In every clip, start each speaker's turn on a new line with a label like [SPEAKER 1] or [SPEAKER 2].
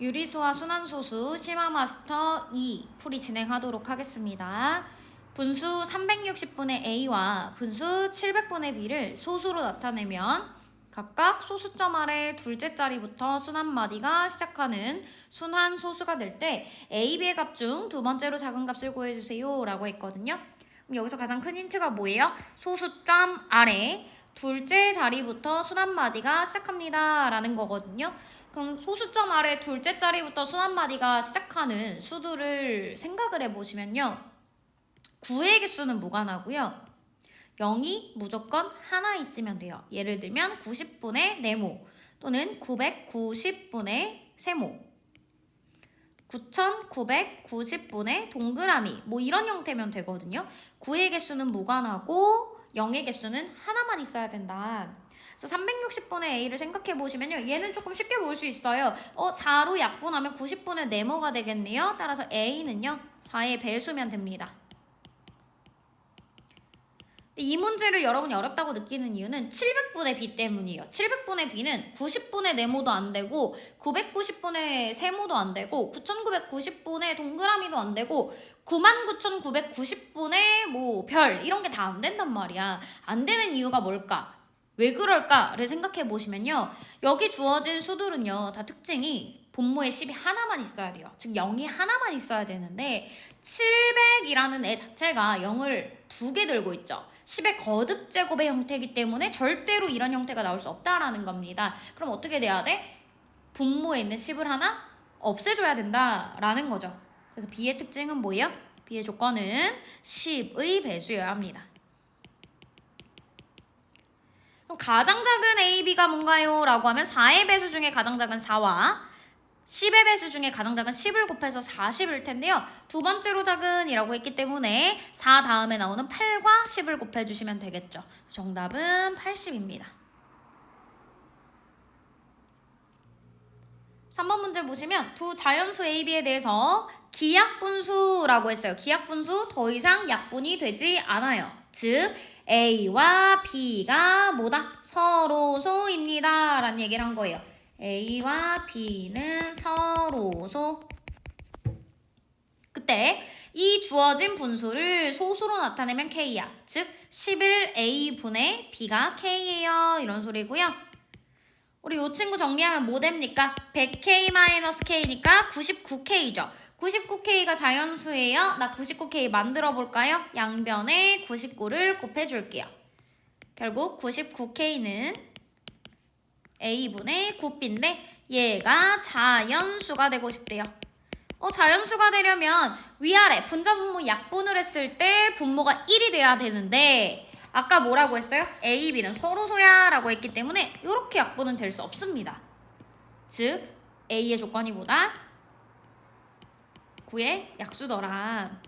[SPEAKER 1] 유리수와 순환소수 심화 마스터 2 풀이 진행하도록 하겠습니다. 분수 360분의 a와 분수 700분의 b를 소수로 나타내면 각각 소수점 아래 둘째 자리부터 순환마디가 시작하는 순환 소수가 될 때 a, b의 값 중 두 번째로 작은 값을 구해주세요 라고 했거든요. 그럼 여기서 가장 큰 힌트가 뭐예요? 소수점 아래 둘째 자리부터 순환마디가 시작합니다 라는 거거든요. 그럼 소수점 아래 둘째 자리부터 순환마디가 시작하는 수두를 생각을 해보시면요. 9의 개수는 무관하고요. 0이 무조건 하나 있으면 돼요. 예를 들면 90분의 네모 또는 990분의 세모 9990분의 동그라미 뭐 이런 형태면 되거든요. 9의 개수는 무관하고 0의 개수는 하나만 있어야 된다. 그래서 360분의 a를 생각해 보시면요. 얘는 조금 쉽게 볼 수 있어요. 어, 4로 약분하면 90분의 네모가 되겠네요. 따라서 a는요. 4의 배수면 됩니다. 이 문제를 여러분이 어렵다고 느끼는 이유는 700분의 b 때문이에요. 700분의 b는 90분의 네모도 안 되고 990분의 세모도 안 되고 9990분의 동그라미도 안 되고 99,990분의 뭐 별 이런 게 다 안 된단 말이야. 안 되는 이유가 뭘까? 왜 그럴까를 생각해 보시면요. 여기 주어진 수들은요. 다 특징이 분모에 10이 하나만 있어야 돼요. 즉 0이 하나만 있어야 되는데 700이라는 애 자체가 0을 두 개 들고 있죠. 10의 거듭 제곱의 형태이기 때문에 절대로 이런 형태가 나올 수 없다라는 겁니다. 그럼 어떻게 돼야 돼? 분모에 있는 10을 하나 없애줘야 된다라는 거죠. 그래서 B의 특징은 뭐예요? B의 조건은 10의 배수여야 합니다. 그럼 가장 작은 AB가 뭔가요? 라고 하면 4의 배수 중에 가장 작은 4와 10의 배수 중에 가장 작은 10을 곱해서 40일 텐데요. 두 번째로 작은이라고 했기 때문에 4 다음에 나오는 8과 10을 곱해주시면 되겠죠. 정답은 80입니다. 3번 문제 보시면 두 자연수 AB에 대해서 기약분수라고 했어요. 기약분수 더 이상 약분이 되지 않아요. 즉 A와 B가 뭐다? 서로소입니다. 라는 얘기를 한 거예요. A와 B는 서로소. 그때 이 주어진 분수를 소수로 나타내면 K야. 즉 11A분의 B가 K예요. 이런 소리고요. 우리 이 친구 정리하면 뭐 됩니까? 100K-K니까 99K죠. 99K가 자연수예요. 나 99K 만들어 볼까요? 양변에 99를 곱해줄게요. 결국 99K는 A분의 9B인데 얘가 자연수가 되고 싶대요. 어, 자연수가 되려면 위아래 분자 분모 약분을 했을 때 분모가 1이 돼야 되는데 아까 뭐라고 했어요? A, B는 서로 소야 라고 했기 때문에 이렇게 약분은 될 수 없습니다. 즉 A의 조건이 보다 9의 약수더라.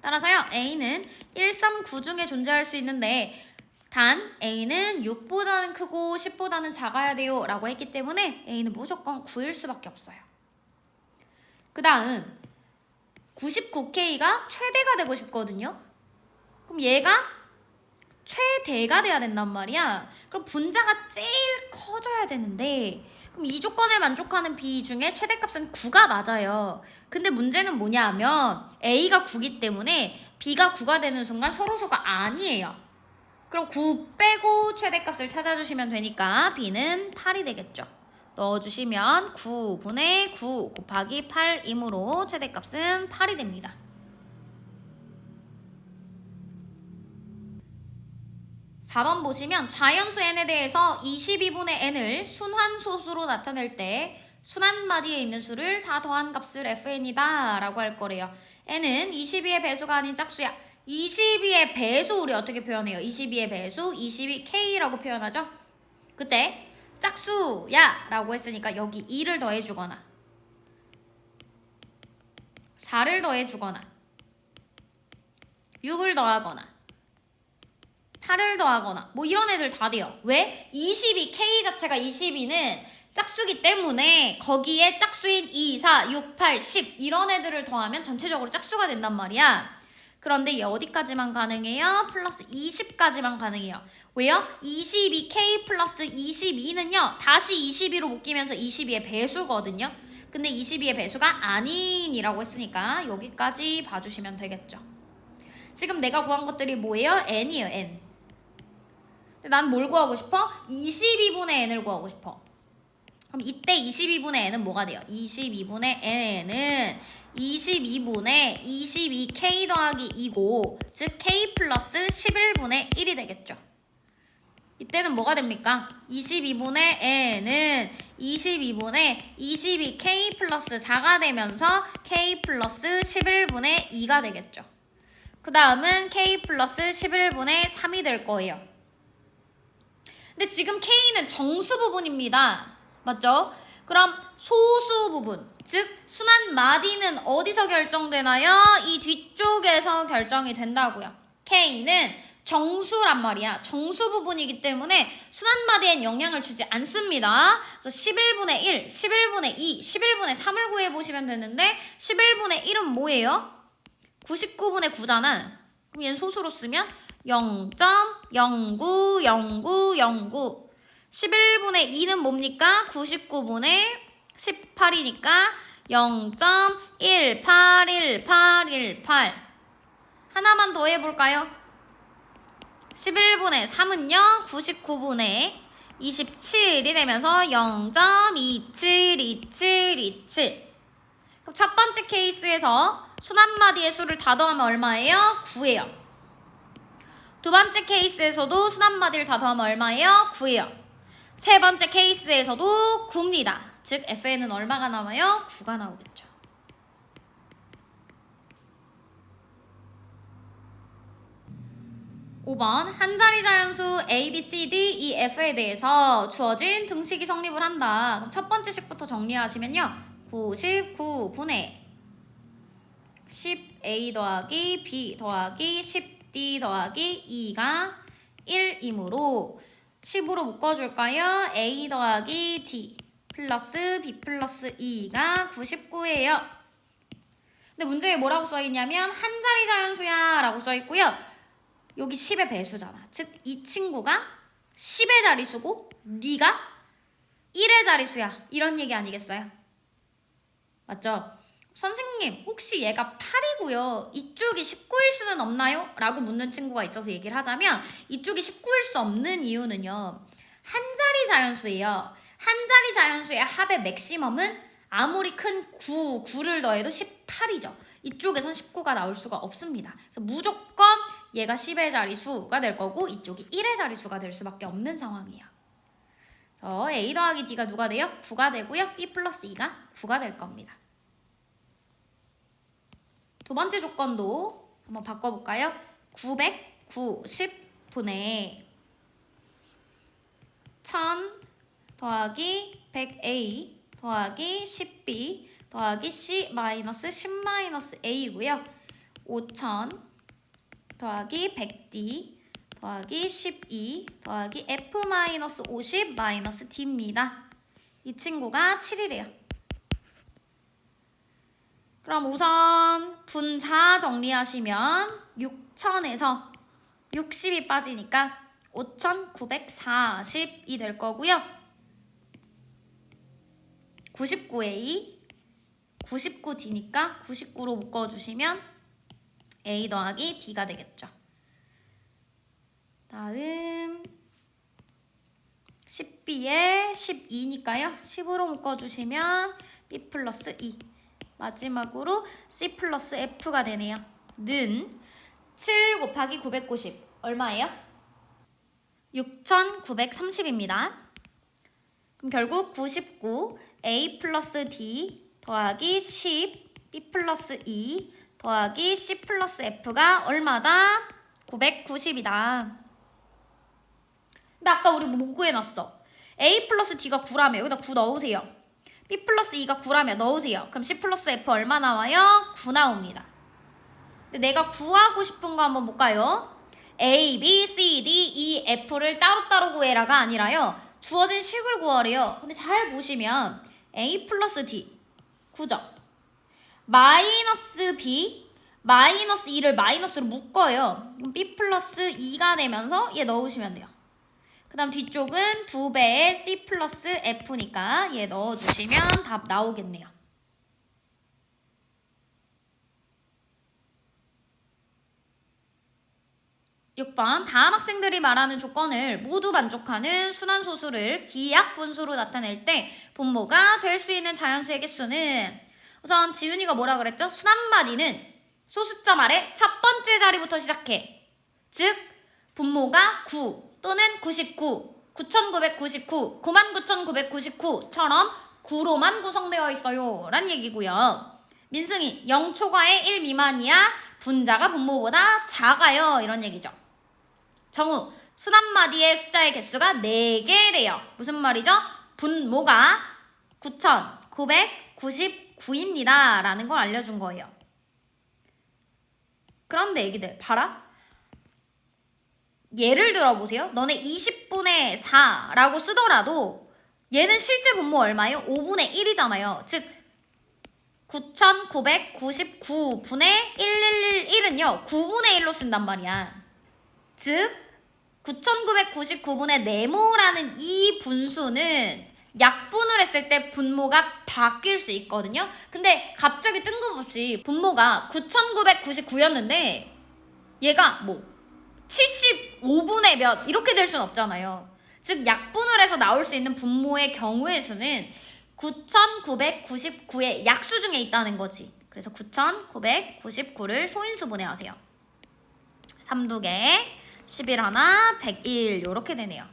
[SPEAKER 1] 따라서요 A는 1, 3, 9 중에 존재할 수 있는데 단 A는 6보다는 크고 10보다는 작아야 돼요 라고 했기 때문에 A는 무조건 9일 수밖에 없어요. 그 다음 99K가 최대가 되고 싶거든요. 그럼 얘가 최대가 돼야 된단 말이야. 그럼 분자가 제일 커져야 되는데 그럼 이 조건에 만족하는 B 중에 최대값은 9가 맞아요. 근데 문제는 뭐냐면 A가 9기 때문에 B가 9가 되는 순간 서로서가 아니에요. 그럼 9 빼고 최대값을 찾아주시면 되니까 B는 8이 되겠죠. 넣어주시면 9분의 9 곱하기 8이므로 최대값은 8이 됩니다. (4번) 보시면 자연수 n에 대해서 22분의 n을 순환소수로 나타낼 때 순환마디에 있는 수를 다 더한 값을 fn이다 라고 할 거래요 n은 22의 배수가 아닌 짝수야 22의 배수 우리 어떻게 표현해요? 22의 배수 22k라고 표현하죠? 그때 짝수야 라고 했으니까 여기 2를 더해주거나 4를 더해주거나 6을 더하거나 8을 더하거나 뭐 이런 애들 다 돼요. 왜? 22K 자체가 22는 짝수기 때문에 거기에 짝수인 2, 4, 6, 8, 10 이런 애들을 더하면 전체적으로 짝수가 된단 말이야. 그런데 얘 어디까지만 가능해요? 플러스 20까지만 가능해요. 왜요? 22k 플러스 22는요. 다시 22로 묶이면서 22의 배수거든요. 근데 22의 배수가 아닌이라고 했으니까 여기까지 봐주시면 되겠죠. 지금 내가 구한 것들이 뭐예요? n이에요, n. 난 뭘 구하고 싶어? 22분의 n을 구하고 싶어. 그럼 이때 22분의 n은 뭐가 돼요? 22분의 n은 22분의 22k 더하기 2고 즉 k 플러스 11분의 1이 되겠죠. 이때는 뭐가 됩니까? 22분의 n은 22분의 22k 플러스 4가 되면서 k 플러스 11분의 2가 되겠죠. 그 다음은 k 플러스 11분의 3이 될 거예요. 근데 지금 k는 정수 부분입니다. 맞죠? 그럼 소수 부분, 즉 순환 마디는 어디서 결정되나요? 이 뒤쪽에서 결정이 된다고요. K는 정수란 말이야. 정수 부분이기 때문에 순환 마디엔 영향을 주지 않습니다. 그래서 11분의 1, 11분의 2, 11분의 3을 구해 보시면 되는데 11분의 1은 뭐예요? 99분의 9잖아. 그럼 얘는 소수로 쓰면 0.090909 11분의 2는 뭡니까? 99분의 18이니까 0.181818 하나만 더 해볼까요? 11분의 3은요 99분의 27이 되면서 0.272727 그럼 첫 번째 케이스에서 순환마디의 수를 다 더하면 얼마예요? 9예요 두 번째 케이스에서도 순환마디를 다 더하면 얼마예요? 9예요 세 번째 케이스에서도 9입니다. 즉 FN은 얼마가 나와요? 9가 나오겠죠. (5번) 한 자리 자연수 A, B, C, D, E, F에 대해서 주어진 등식이 성립을 한다. 그럼 첫 번째 식부터 정리하시면요. 99분의 10A 더하기 B 더하기 10D 더하기 2가 1이므로 10으로 묶어줄까요? A 더하기 D 플러스 B 플러스 2가 99예요. 근데 문제에 뭐라고 써있냐면 한 자리 자연수야 라고 써있고요. 여기 10의 배수잖아. 즉 이 친구가 10의 자리수고 네가 1의 자리수야. 이런 얘기 아니겠어요? 맞죠? 선생님 혹시 얘가 8이고요. 이쪽이 19일 수는 없나요? 라고 묻는 친구가 있어서 얘기를 하자면 이쪽이 19일 수 없는 이유는요. 한 자리 자연수예요. 한 자리 자연수의 합의 맥시멈은 아무리 큰 9, 9를 더해도 18이죠. 이쪽에선 19가 나올 수가 없습니다. 그래서 무조건 얘가 10의 자리수가 될 거고 이쪽이 1의 자리수가 될 수밖에 없는 상황이에요. 저 A 더하기 D가 누가 돼요? 9가 되고요. B 플러스 2가 9가 될 겁니다. 두 번째 조건도 한번 바꿔볼까요? 990분의 1000 더하기 100A 더하기 10B 더하기 C 마이너스 10 마이너스 A고요. 5000 더하기 100D 더하기 12 더하기 F 마이너스 50 마이너스 D입니다. 이 친구가 7이래요. 그럼 우선 분자 정리하시면 6천에서 60이 빠지니까 5,940이 될 거고요. 99A 99D니까 99로 묶어주시면 A 더하기 D가 되겠죠. 다음 10B에 12니까요. 10으로 묶어주시면 B 플러스 2 마지막으로 C 플러스 F가 되네요. 는 7 곱하기 990 얼마예요? 6930입니다. 그럼 결국 99 A 플러스 D 더하기 10 B 플러스 2 더하기 C 플러스 F가 얼마다? 990이다. 근데 아까 우리 뭐 구해놨어? A 플러스 D가 9라며 여기다 9 넣으세요. B 플러스 2가 9라며 넣으세요. 그럼 C 플러스 F 얼마 나와요? 9 나옵니다. 근데 내가 구하고 싶은 거 한번 볼까요? A, B, C, D, E, F를 따로따로 구해라가 아니라요. 주어진 식을 구하래요. 근데 잘 보시면 A 플러스 D 9점 마이너스 B 마이너스 2를 마이너스로 묶어요. b 플러스 2가 되면서 얘 넣으시면 돼요. 그 다음 뒤쪽은 2배의 c 플러스 f니까 얘 넣어주시면 답 나오겠네요. 6번 다음 학생들이 말하는 조건을 모두 만족하는 순환소수를 기약 분수로 나타낼 때 분모가 될 수 있는 자연수의 개수는 우선 지윤이가 뭐라 그랬죠? 순환마디는 소수점 아래 첫 번째 자리부터 시작해. 즉 분모가 9 또는 99, 9999, 99,999처럼 9로만 구성되어 있어요. 란 얘기고요. 민승이 0 초과의 1 미만이야 분자가 분모보다 작아요. 이런 얘기죠. 정우 순한마디의 숫자의 개수가 4개래요. 무슨 말이죠? 분모가 9,999입니다. 라는 걸 알려준 거예요. 그런데 애기들 봐라. 예를 들어보세요. 너네 20분의 4라고 쓰더라도 얘는 실제 분모 얼마예요? 5분의 1이잖아요. 즉 9,999분의 1111은요. 9분의 1로 쓴단 말이야. 즉 9,999분의 네모라는 이 분수는 약분을 했을 때 분모가 바뀔 수 있거든요. 근데 갑자기 뜬금없이 분모가 9,999였는데 얘가 뭐 75분의 몇 이렇게 될 수는 없잖아요. 즉 약분을 해서 나올 수 있는 분모의 경우의 수는 9,999의 약수 중에 있다는 거지. 그래서 9,999를 소인수 분해 하세요. 3두개 11 하나, 101 요렇게 되네요.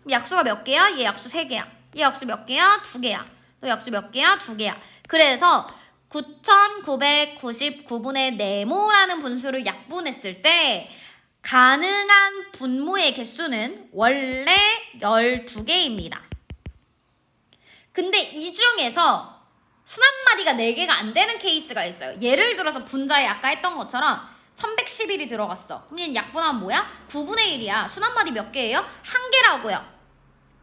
[SPEAKER 1] 그럼 약수가 몇 개야? 얘 약수 3개야. 얘 약수 몇 개야? 2개야. 너 약수 몇 개야? 2개야. 그래서 9,999분의 네모라는 분수를 약분했을 때 가능한 분모의 개수는 원래 12개입니다. 근데 이 중에서 순한마디가 4개가 안 되는 케이스가 있어요. 예를 들어서 분자에 아까 했던 것처럼 1111이 들어갔어. 그럼 약분하면 뭐야? 9분의 1이야. 순한마디 몇 개예요? 한 개라고요.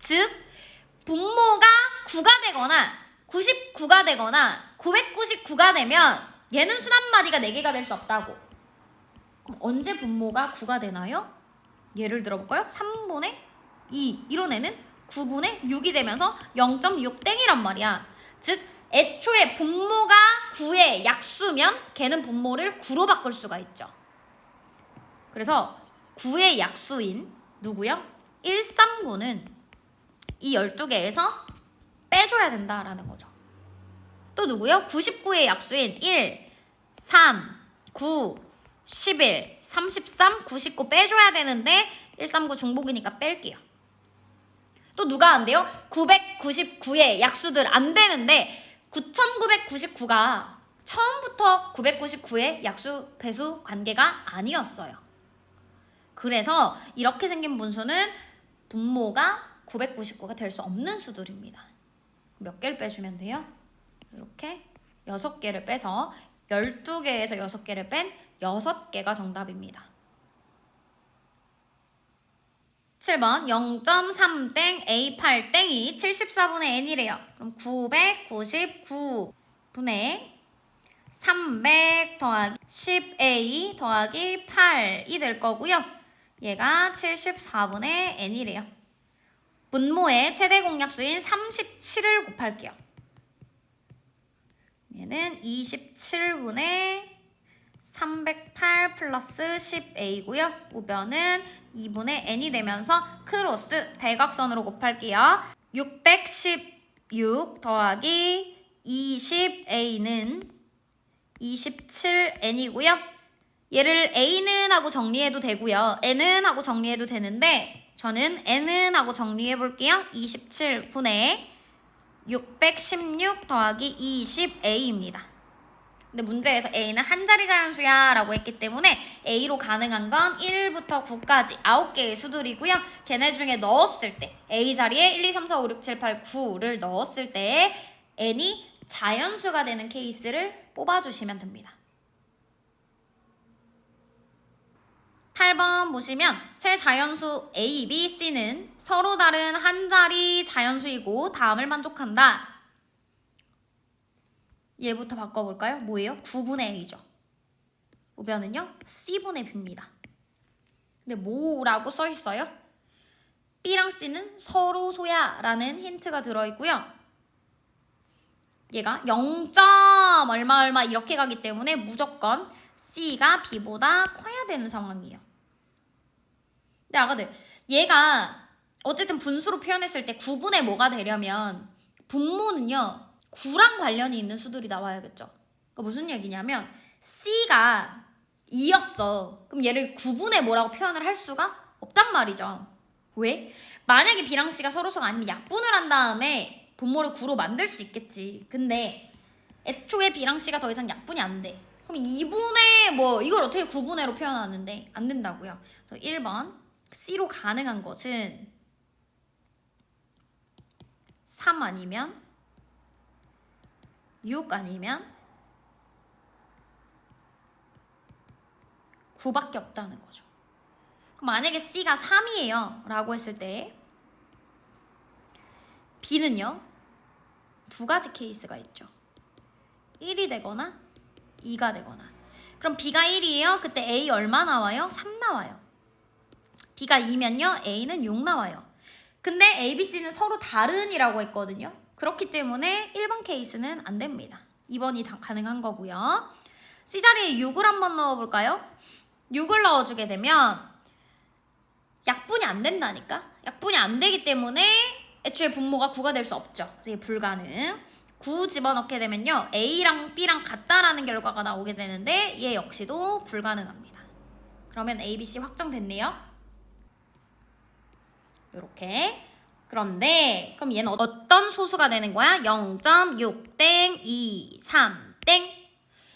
[SPEAKER 1] 즉 분모가 9가 되거나 99가 되거나 999가 되면 얘는 순한마디가 4개가 될 수 없다고. 그럼 언제 분모가 9가 되나요? 예를 들어볼까요? 3분의 2 이런 애는 9분의 6이 되면서 0.6땡이란 말이야. 즉 애초에 분모가 9의 약수면 걔는 분모를 9로 바꿀 수가 있죠. 그래서 9의 약수인 누구요? 139는 이 12개에서 빼줘야 된다라는 거죠. 또 누구요? 99의 약수인 1, 3, 9, 11, 33, 99 빼줘야 되는데 139 중복이니까 뺄게요. 또 누가 안 돼요? 999의 약수들 안 되는데 9,999가 처음부터 999의 약수 배수 관계가 아니었어요. 그래서 이렇게 생긴 분수는 분모가 999가 될 수 없는 수들입니다. 몇 개를 빼주면 돼요? 이렇게 6개를 빼서 12개에서 6개를 뺀 6개가 정답입니다. 7번 0.3땡 A8땡이 74분의 N이래요. 그럼 999분의 300 더하기 10A 더하기 8이 될 거고요. 얘가 74분의 N이래요. 분모의 최대 공약수인 37을 곱할게요. 얘는 27분의 308 플러스 10a고요. 우변은 2분의 n이 되면서 크로스 대각선으로 곱할게요. 616 더하기 20a는 27n이고요. 얘를 a는 하고 정리해도 되고요. n은 하고 정리해도 되는데 저는 n은 하고 정리해 볼게요. 27분의 616 더하기 20a입니다. 근데 문제에서 A는 한 자리 자연수야 라고 했기 때문에 A로 가능한 건 1부터 9까지 9개의 수들이고요. 걔네 중에 넣었을 때 A 자리에 1, 2, 3, 4, 5, 6, 7, 8, 9를 넣었을 때 N이 자연수가 되는 케이스를 뽑아주시면 됩니다. 8번 보시면 세 자연수 A, B, C는 서로 다른 한 자리 자연수이고 다음을 만족한다. 얘부터 바꿔볼까요? 뭐예요? 9분의 A죠. 우변은요 C분의 B입니다. 근데 뭐라고 써 있어요? B랑 C는 서로 소야 라는 힌트가 들어있고요. 얘가 0. 얼마 얼마 이렇게 가기 때문에 무조건 C가 B보다 커야 되는 상황이에요. 근데 아가들 얘가 어쨌든 분수로 표현했을 때 9분의 뭐가 되려면 분모는요 9랑 관련이 있는 수들이 나와야겠죠. 그러니까 무슨 얘기냐면 C가 2였어. 그럼 얘를 9분의 뭐라고 표현을 할 수가 없단 말이죠. 왜? 만약에 B랑 C가 서로소가 아니면 약분을 한 다음에 분모를 9로 만들 수 있겠지. 근데 애초에 B랑 C가 더 이상 약분이 안 돼. 그럼 2분의 뭐 이걸 어떻게 9분의로 표현하는데 안 된다고요. 그래서 1번 C로 가능한 것은 3 아니면 6 아니면 9밖에 없다는 거죠. 그럼 만약에 C가 3이에요 라고 했을 때 B는요 두 가지 케이스가 있죠. 1이 되거나 2가 되거나 그럼 B가 1이에요. 그때 A 얼마 나와요? 3 나와요. B가 2면요 A는 6 나와요. 근데 A, B, C는 서로 다른이라고 했거든요. 그렇기 때문에 1번 케이스는 안 됩니다. 2번이 다 가능한 거고요. C 자리에 6을 한번 넣어볼까요? 6을 넣어주게 되면 약분이 안 된다니까? 약분이 안 되기 때문에 애초에 분모가 9가 될 수 없죠. 그래서 불가능. 9 집어넣게 되면요. A랑 B랑 같다라는 결과가 나오게 되는데 얘 역시도 불가능합니다. 그러면 A, B, C 확정됐네요. 이렇게. 그런데 그럼 얘는 어떤 소수가 되는 거야? 0.6 땡, 2, 3 땡.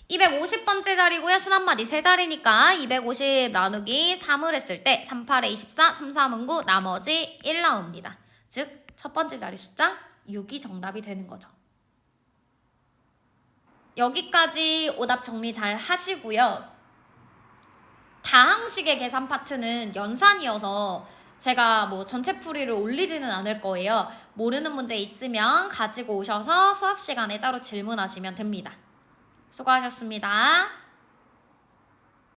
[SPEAKER 1] 250번째 자리고요. 순한마디 세 자리니까 250 나누기 3을 했을 때 3, 8에 24, 3, 3은 9, 나머지 1 나옵니다. 즉, 첫 번째 자리 숫자 6이 정답이 되는 거죠. 여기까지 오답 정리 잘 하시고요. 다항식의 계산 파트는 연산이어서 제가 뭐 전체 풀이를 올리지는 않을 거예요. 모르는 문제 있으면 가지고 오셔서 수업 시간에 따로 질문하시면 됩니다. 수고하셨습니다.